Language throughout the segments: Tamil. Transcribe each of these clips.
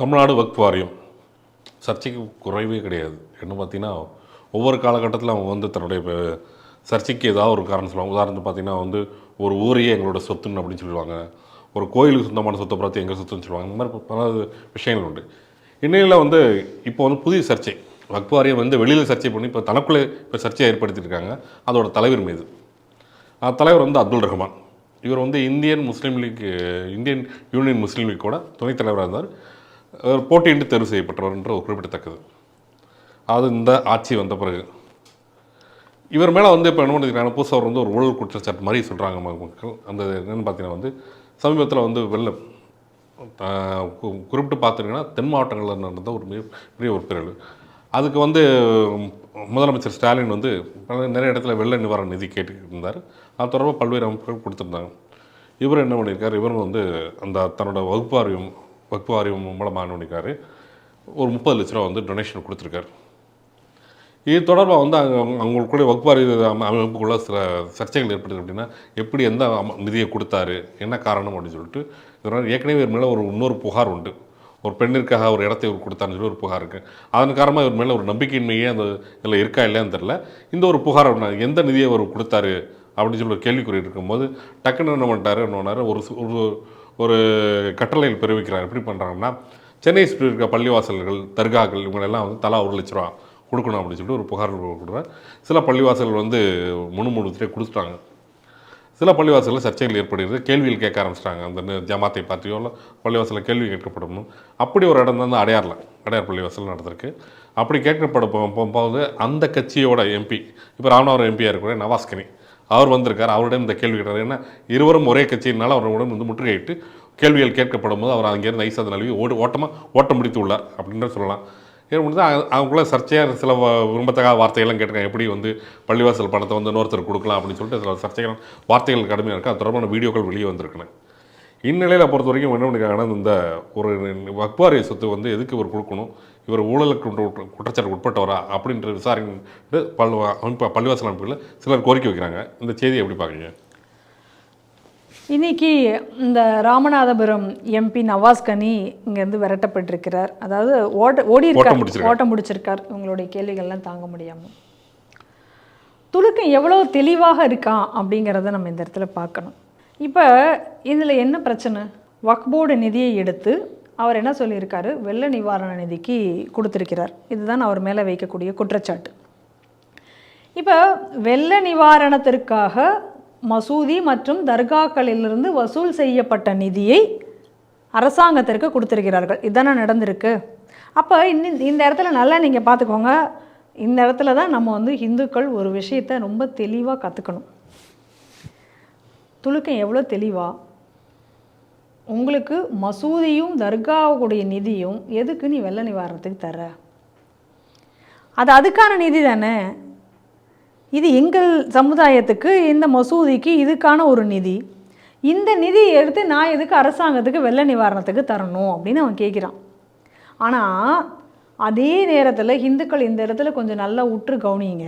தமிழ்நாடு வக்ஃப் வாரியம். சர்ச்சைக்கு குறைவே கிடையாது. என்ன பார்த்தீங்கன்னா ஒவ்வொரு காலகட்டத்தில் அவங்க வந்து தன்னுடைய சர்ச்சைக்கு ஏதாவது ஒரு காரணம் சொல்லுவாங்க. உதாரணத்துக்கு பார்த்தீங்கன்னா வந்து ஒரு ஊரையே எங்களோட சொத்துன்னு அப்படின்னு சொல்லுவாங்க. ஒரு கோயிலுக்கு சொந்தமான சொத்தை பார்த்து எங்கள் சொத்துன்னு சொல்லுவாங்க. இந்த மாதிரி பல விஷயங்கள் உண்டு. இன்னையில் வந்து இப்போ வந்து புதிய சர்ச்சை. வக்ஃப் வாரியம் வந்து வெளியில் சர்ச்சை பண்ணி இப்போ தனக்குள்ளே இப்போ சர்ச்சையை ஏற்படுத்தியிருக்காங்க அதோட தலைவர் மீது. தலைவர் வந்து அப்துல் ரஹ்மான். இவர் வந்து Indian Muslim League Indian Union Muslim லீக்கோட துணைத் தலைவராக இருந்தார். போட்டியின்றி தேர்வு செய்யப்பட்டவர்ன்ற ஒரு குறிப்பிடத்தக்கது. அது இந்த ஆட்சி வந்த பிறகு. இவர் மேலே வந்து இப்போ என்ன பண்ணிக்கிறாங்க புதுசாக அவர் வந்து ஒரு ஊழல் குற்றச்சாட்டு மாதிரி சொல்கிறாங்க மக்கள். அந்த என்னென்னு பார்த்தீங்கன்னா வந்து சமீபத்தில் வந்து வெள்ளம். குறிப்பிட்டு பார்த்துருங்கன்னா தென் மாவட்டங்களில் நடந்த ஒரு மிக பெரிய ஒரு பிறகு அதுக்கு வந்து முதலமைச்சர் ஸ்டாலின் வந்து நிறைய இடத்துல வெள்ள நிவாரண நிதி கேட்டுருந்தார். இருந்தார் அது தொடர்பாக பல்வேறு அமைப்புகள் கொடுத்துருந்தாங்க. இவர் என்ன பண்ணியிருக்கார் இவரும் வந்து அந்த தன்னோட வகுப்பாரியும் வாரியம் வாரியம் மூலமாக பண்ணிக்காரு ஒரு முப்பது லட்ச ரூபா வந்து டொனேஷன் கொடுத்துருக்காரு. இது தொடர்பாக வந்து அங்கே அவங்களுக்குள்ளே வகுப்பாரி அமைப்புக்குள்ள சில சர்ச்சைகள் ஏற்படுது அப்படின்னா எப்படி எந்த நிதியை கொடுத்தாரு என்ன காரணம் அப்படின்னு சொல்லிட்டு இதனால் ஏற்கனவே இவர் மேலே ஒரு இன்னொரு புகார் உண்டு. ஒரு பெண்ணிற்காக ஒரு இடத்தை இவர் கொடுத்தான்னு சொல்லி ஒரு புகார் இருக்குது அதன் காரணமாக இவர் மேலே ஒரு நம்பிக்கையின்மையே அந்த இதில் இருக்கா இல்லையான்னு தெரில இந்த ஒரு புகார் எந்த நிதியை அவர் கொடுத்தாரு அப்படின்னு சொல்லி ஒரு கேள்விக்குறி இருக்கும்போது டக்குன்னு என்ன பண்ணிட்டாரு என்ன பண்ணார் ஒரு சு- ஒரு ஒரு கட்டளையில் பிறப்பிக்கிறார் எப்படி பண்ணுறாங்கன்னா சென்னை சுற்றி இருக்க பள்ளிவாசல்கள் தர்காக்கள் இவங்களெல்லாம் வந்து தலா ஒரு லட்ச ரூபா கொடுக்கணும் அப்படின்னு சொல்லிட்டு ஒரு புகார் கொடுக்குறாரு. சில பள்ளிவாசல்கள் வந்து முணு முணுத்துட்டே கொடுத்துட்டாங்க. சில பள்ளிவாசலில் சர்ச்சைகள் ஏற்படுகிறது. கேள்விகள் கேட்க ஆரம்பிச்சிட்டாங்க. அந்த ஜமாத்தை பற்றியோ இல்லை பள்ளிவாசலில் கேள்வி கேட்கப்படணும் அப்படி ஒரு இடம் தான் அடையாரில் அடையார் பள்ளிவாசல் நடந்திருக்கு. அப்படி கேட்கப்பட போகும்போது அந்த கட்சியோட எம்பி இப்போ ராமநாதபுரம் எம்பியாக இருக்கிற நவாஸ்கனி அவர் வந்திருக்கார் அவரிடம் இந்த கேள்வி கேட்டார். ஏன்னா இருவரும் ஒரே கட்சியினால அவரிடம் வந்து முற்றுகையிட்டு கேள்விகள் கேட்கப்படும் போது அவர் அங்கேருந்து நைசாத நழுவி ஓடு ஓட்டமாக ஓட்டம் முடித்து உள்ளார் அப்படின்னு சொல்லலாம். ஏன் முடிஞ்சு அவங்களுக்குள்ள சர்ச்சையாக சில வ- விரும்பத்தகாத வார்த்தைகள்லாம் கேட்டிருக்காங்க. எப்படி வந்து பள்ளிவாசல் பணத்தை வந்து இன்னொருத்தர் கொடுக்கலாம் அப்படின்னு சொல்லிட்டு சில சர்ச்சைகள் வார்த்தைகள் கடுமையாக இருக்குது அது தொடர்பான வீடியோக்கள் வெளியே வந்திருக்குன்னு இந்நிலையில் பொறுத்த வரைக்கும் என்ன பண்ணிருக்காங்கன்னா இந்த ஒரு வக்பாரிய சொத்து வந்து எதுக்கு இவர் கொடுக்கணும்? இவர் ஊழலுக்கு குற்றச்சாட்டு உட்பட்டவரா? அப்படின்ற விசாரணை பல் அமைப்பு பள்ளிவாசல் அமைப்புகளில் சிலர் கோரிக்கை வைக்கிறாங்க. இந்த செய்தியை எப்படி பார்க்குறீங்க? இன்னைக்கு இந்த ராமநாதபுரம் எம்பி நவாஸ் கனி இங்கேருந்து விரட்டப்பட்டிருக்கிறார். அதாவது ஓட ஓடி இருக்கார். முடிச்சிருக்கார். ஓட்டம் முடிச்சிருக்கார். உங்களுடைய கேள்விகள்லாம் தாங்க முடியாமல் துலுக்கம் எவ்வளோ தெளிவாக இருக்கான் அப்படிங்கிறத நம்ம இந்த இடத்துல பார்க்கணும். இப்போ இதில் என்ன பிரச்சனை? வக்ஃப் போர்டு நிதியை எடுத்து அவர் என்ன சொல்லியிருக்காரு? வெள்ள நிவாரண நிதிக்கு கொடுத்துருக்கிறார். இதுதான் அவர் மேலே வைக்கக்கூடிய குற்றச்சாட்டு. இப்போ வெள்ள நிவாரணத்திற்காக மசூதி மற்றும் தர்காக்களிலிருந்து வசூல் செய்யப்பட்ட நிதியை அரசாங்கத்திற்கு கொடுத்துருக்கிறார்கள். இதுதானே நடந்திருக்கு. அப்போ இன்னும் இந்த இடத்துல நல்லா நீங்கள் பார்த்துக்கோங்க இந்த இடத்துல தான் நம்ம வந்து இந்துக்கள் ஒரு விஷயத்தை ரொம்ப தெளிவாக கற்றுக்கணும் துலுக்கம் எவ்வளோ தெளிவா? உங்களுக்கு மசூதியும் தர்காவுடைய நிதியும் எதுக்கு நீ வெள்ள நிவாரணத்துக்கு தர அது அதுக்கான நிதி தானே. இது எங்கள் சமுதாயத்துக்கு இந்த மசூதிக்கு இதுக்கான ஒரு நிதி. இந்த நிதியை எடுத்து நான் எதுக்கு அரசாங்கத்துக்கு வெள்ள நிவாரணத்துக்கு தரணும் அப்படின்னு அவன் கேட்குறான். ஆனால் அதே நேரத்தில் இந்துக்கள் இந்த இடத்துல கொஞ்சம் நல்லா உற்று கவனிங்க.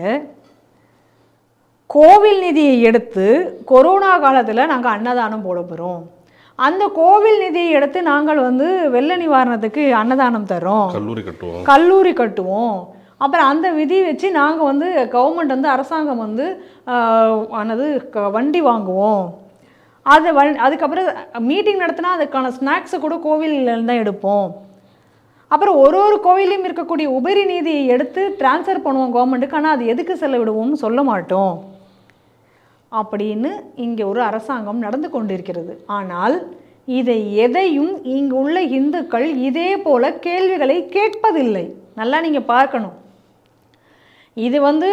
கோவில் நிதியை எடுத்து கொரோனா காலத்தில் நாங்கள் அன்னதானம் போட போகிறோம் அந்த கோவில் நிதியை எடுத்து நாங்கள் வந்து வெள்ள நிவாரணத்துக்கு அன்னதானம் தரோம் கல்லூரி கட்டுவோம். கல்லூரி கட்டுவோம். அப்புறம் அந்த விதி வச்சு நாங்கள் வந்து கவர்மெண்ட் வந்து அரசாங்கம் வந்து ஆனது க- வண்டி வாங்குவோம். அது வ அதுக்கப்புறம் மீட்டிங் நடத்தினா அதுக்கான ஸ்நாக்ஸை கூட கோவில்ல தான் எடுப்போம். அப்புறம் ஒரு ஒரு கோவிலையும் இருக்கக்கூடிய உபரி நிதியை எடுத்து ட்ரான்ஸ்ஃபர் பண்ணுவோம் கவர்மெண்ட்டுக்கு ஆனால் அது எதுக்கு செலவிடுவோம்னு சொல்ல மாட்டோம். அப்படின்னு இங்கே ஒரு அரசாங்கம் நடந்து கொண்டிருக்கிறது. ஆனால் இதை எதையும் இங்குள்ள இந்துக்கள் இதே போல கேள்விகளை கேட்பதில்லை. நல்லா நீங்கள் பார்க்கணும். இது வந்து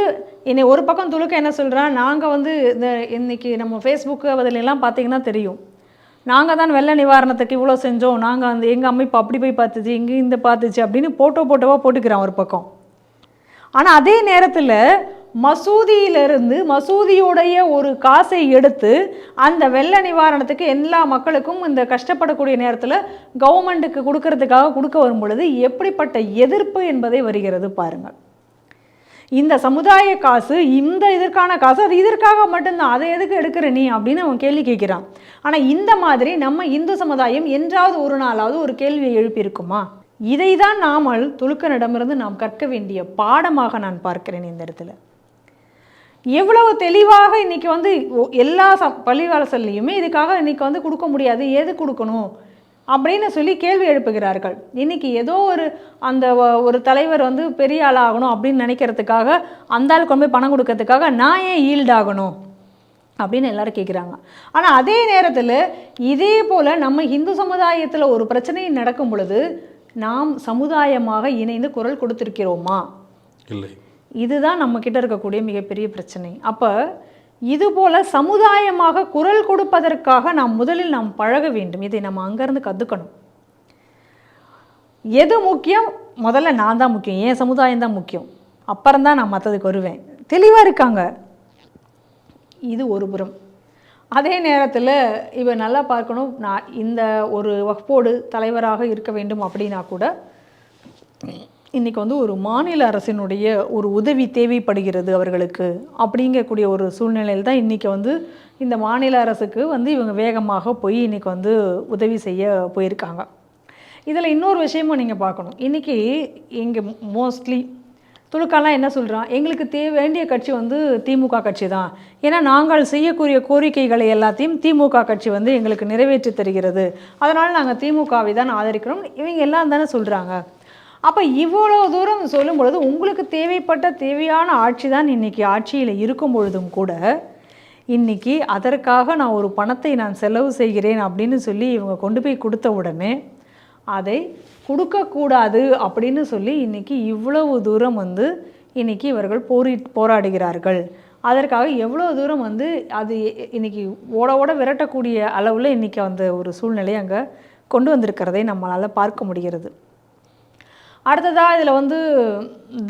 என்னை ஒரு பக்கம் துளுக்க என்ன சொல்கிறா நாங்கள் வந்து இந்த இன்னைக்கு நம்ம ஃபேஸ்புக்கு அதிலெல்லாம் பார்த்தீங்கன்னா தெரியும். நாங்கள் தான் வெள்ள நிவாரணத்துக்கு இவ்வளோ செஞ்சோம். நாங்கள் அந்த எங்கள் அமைப்பு அப்படி போய் பார்த்துச்சு இங்கே இந்த பார்த்துச்சு அப்படின்னு போட்டோ போட்டோவாக போட்டுக்கிறான் ஒரு பக்கம். ஆனால் அதே நேரத்தில் மசூதியிலிருந்து மசூதியுடைய ஒரு காசை எடுத்து அந்த வெள்ள நிவாரணத்துக்கு எல்லா மக்களுக்கும் இந்த கஷ்டப்படக்கூடிய நேரத்தில் கவர்மெண்ட்டுக்கு கொடுக்கறதுக்காக கொடுக்க வரும் பொழுது எப்படிப்பட்ட எதிர்ப்பு என்பதை வருகிறது பாருங்கள். இந்த சமுதாய காசு இந்த இதற்கான காசு அது இதற்காக மட்டும்தான். அதை எதுக்கு எடுக்கிற நீ அப்படின்னு அவன் கேள்வி கேட்குறான். ஆனால் இந்த மாதிரி நம்ம இந்து சமுதாயம் என்றாவது ஒரு நாளாவது ஒரு கேள்வியை எழுப்பியிருக்குமா? இதை தான் நாமல் துலுக்கனிடமிருந்து நாம் கற்க வேண்டிய பாடமாக நான் பார்க்கிறேன் இந்த இடத்துல. எவ்வளவு தெளிவாக இன்னைக்கு வந்து எல்லா ச பள்ளிவாசல்லையுமே இதுக்காக இன்றைக்கி வந்து கொடுக்க முடியாது எது கொடுக்கணும் அப்படின்னு சொல்லி கேள்வி எழுப்புகிறார்கள். இன்னைக்கு ஏதோ ஒரு அந்த ஒரு தலைவர் வந்து பெரிய ஆளாகணும் அப்படின்னு நினைக்கிறதுக்காக அந்த ஆள் கொண்டு போய் பணம் கொடுக்கறதுக்காக நான் ஏன் ஈல்ட் ஆகணும் அப்படின்னு எல்லாரும் கேட்குறாங்க ஆனால் அதே நேரத்தில் இதே போல் நம்ம இந்து சமுதாயத்தில் ஒரு பிரச்சனை நடக்கும் பொழுது நாம் சமுதாயமாக இணைந்து குரல் கொடுத்திருக்கிறோமா? இல்லை. இதுதான் நம்மக்கிட்ட இருக்கக்கூடிய மிகப்பெரிய பிரச்சனை. அப்போ இதுபோல் சமுதாயமாக குரல் கொடுப்பதற்காக நாம் முதலில் நாம் பழக வேண்டும். இதை நம்ம அங்கேருந்து கற்றுக்கணும் எது முக்கியம்? முதல்ல நான் தான் முக்கியம். என் சமுதாயம் தான் முக்கியம். அப்புறம் தான் நான் மற்றதுக்கு வருவேன். தெளிவாக இருக்காங்க. இது ஒரு புறம். அதே நேரத்தில் இவன் நல்லா பார்க்கணும். நான் இந்த ஒரு வகுப்போடு தலைவராக இருக்க வேண்டும் அப்படின்னா கூட இன்றைக்கி வந்து ஒரு மாநில அரசினுடைய ஒரு உதவி தேவைப்படுகிறது அவர்களுக்கு அப்படிங்கக்கூடிய ஒரு சூழ்நிலையில் தான் இன்றைக்கி வந்து இந்த மாநில அரசுக்கு வந்து இவங்க வேகமாக போய் இன்றைக்கி வந்து உதவி செய்ய போயிருக்காங்க. இதில் இன்னொரு விஷயமும் நீங்கள் பார்க்கணும். இன்றைக்கி இங்கே மோஸ்ட்லி துலுக்காலாம் என்ன சொல்கிறான் எங்களுக்கு தே வேண்டிய கட்சி வந்து திமுக கட்சி தான். ஏன்னா நாங்கள் செய்யக்கூடிய கோரிக்கைகளை எல்லாத்தையும் திமுக கட்சி வந்து எங்களுக்கு நிறைவேற்றி தருகிறது. அதனால் நாங்கள் திமுகவை தான் ஆதரிக்கிறோம். இவங்க எல்லாம் தானே சொல்கிறாங்க அப்போ இவ்வளோ தூரம் சொல்லும் பொழுது உங்களுக்கு தேவைப்பட்ட தேவையான ஆட்சி தான் இன்றைக்கி ஆட்சியில் இருக்கும் பொழுதும் கூட இன்னைக்கு அதற்காக நான் ஒரு பணத்தை நான் செலவு செய்கிறேன் அப்படின்னு சொல்லி இவங்க கொண்டு போய் கொடுத்த உடனே அதை கொடுக்கக்கூடாது அப்படின்னு சொல்லி இன்னைக்கு இவ்வளவு தூரம் வந்து இன்னைக்கு இவர்கள் போரி போராடுகிறார்கள். அதற்காக எவ்வளோ தூரம் வந்து அது இன்னைக்கு ஓட ஓட விரட்டக்கூடிய அளவில் இன்னைக்கு அந்த ஒரு சூழ்நிலை அங்கே கொண்டு வந்திருக்கிறதை நம்மளால் பார்க்க முடிகிறது. அடுத்ததாக இதில் வந்து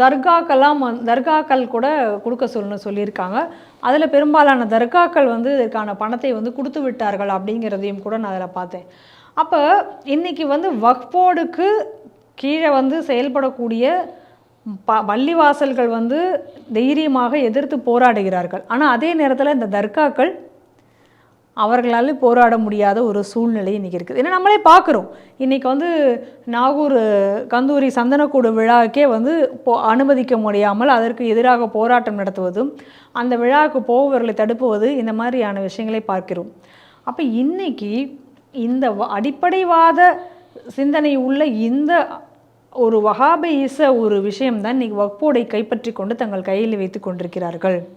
தர்காக்கெல்லாம் வந் தர்காக்கள் கூட கொடுக்க சொல்லணும்னு சொல்லியிருக்காங்க. அதில் பெரும்பாலான தர்காக்கள் வந்து இதற்கான பணத்தை வந்து கொடுத்து விட்டார்கள் அப்படிங்கிறதையும் கூட நான் அதில் பார்த்தேன். அப்போ இன்றைக்கி வந்து வக்போர்டுக்கு கீழே வந்து செயல்படக்கூடிய ப பள்ளிவாசல்கள் வந்து தைரியமாக எதிர்த்து போராடுகிறார்கள். ஆனால் அதே நேரத்தில் இந்த தர்காக்கள் அவர்களால் போராட முடியாத ஒரு சூழ்நிலை இன்றைக்கி இருக்குது. ஏன்னா நம்மளே பார்க்குறோம். இன்றைக்கி வந்து நாகூர் கந்தூரி சந்தனக்கூடு விழாவுக்கே வந்து போ அனுமதிக்க முடியாமல் அதற்கு எதிராக போராட்டம் நடத்துவதும் அந்த விழாவுக்கு போபவர்களை தடுப்புவது இந்த மாதிரியான விஷயங்களை பார்க்கிறோம். அப்போ இன்னைக்கு இந்த வ- அடிப்படைவாத சிந்தனை உள்ள இந்த ஒரு வகாபீச ஒரு விஷயம்தான் இன்றைக்கி வக்போடை கைப்பற்றி கொண்டு தங்கள் கையில் வைத்து கொண்டிருக்கிறார்கள்.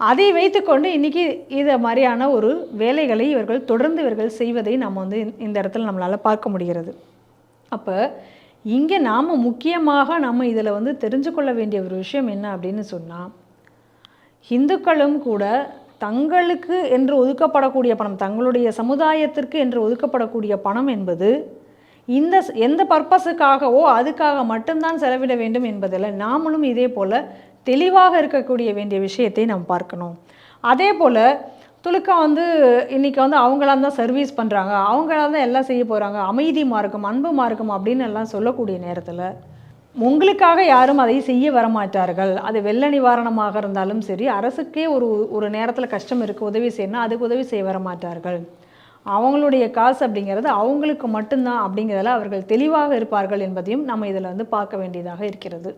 அதை வைத்துக்கொண்டு இன்னைக்கு இதை மாதிரியான ஒரு வேலைகளை இவர்கள் தொடர்ந்து இவர்கள் செய்வதை நம்ம வந்து இந்த- இடத்துல நம்மளால் பார்க்க முடிகிறது. அப்போ இங்கே நாம் முக்கியமாக நம்ம இதில் வந்து தெரிஞ்சு கொள்ள வேண்டிய ஒரு விஷயம் என்ன அப்படின்னு சொன்னால் இந்துக்களும் கூட தங்களுக்கு என்று ஒதுக்கப்படக்கூடிய பணம் தங்களுடைய சமுதாயத்திற்கு என்று ஒதுக்கப்படக்கூடிய பணம் என்பது இந்த எந்த பர்பஸுக்காகவோ அதுக்காக மட்டும்தான் செலவிட வேண்டும் என்பதில் நாமளும் இதே போல் தெளிவாக இருக்கக்கூடிய வேண்டிய விஷயத்தை நாம் பார்க்கணும். அதே போல் துலுக்கா வந்து இன்றைக்கி வந்து அவங்களாம் தான் சர்வீஸ் பண்ணுறாங்க அவங்களாம் தான் எல்லாம் செய்ய போகிறாங்க அமைதி மார்க்கம் அன்பு மார்க்கம் அப்படின்னு எல்லாம் சொல்லக்கூடிய நேரத்தில் உங்களுக்காக யாரும் அதை செய்ய வரமாட்டார்கள் அது வெள்ள நிவாரணமாக இருந்தாலும் சரி அரசுக்கே ஒரு ஒரு நேரத்தில் கஷ்டம் இருக்குது உதவி செய்யணும் அதுக்கு உதவி செய்ய வரமாட்டார்கள் அவங்களுடைய காசு அப்படிங்கிறது அவங்களுக்கு மட்டும்தான் அப்படிங்கிறதுல அவர்கள் தெளிவாக இருப்பார்கள் என்பதையும் நம்ம இதில் வந்து பார்க்க வேண்டியதாக இருக்கிறது.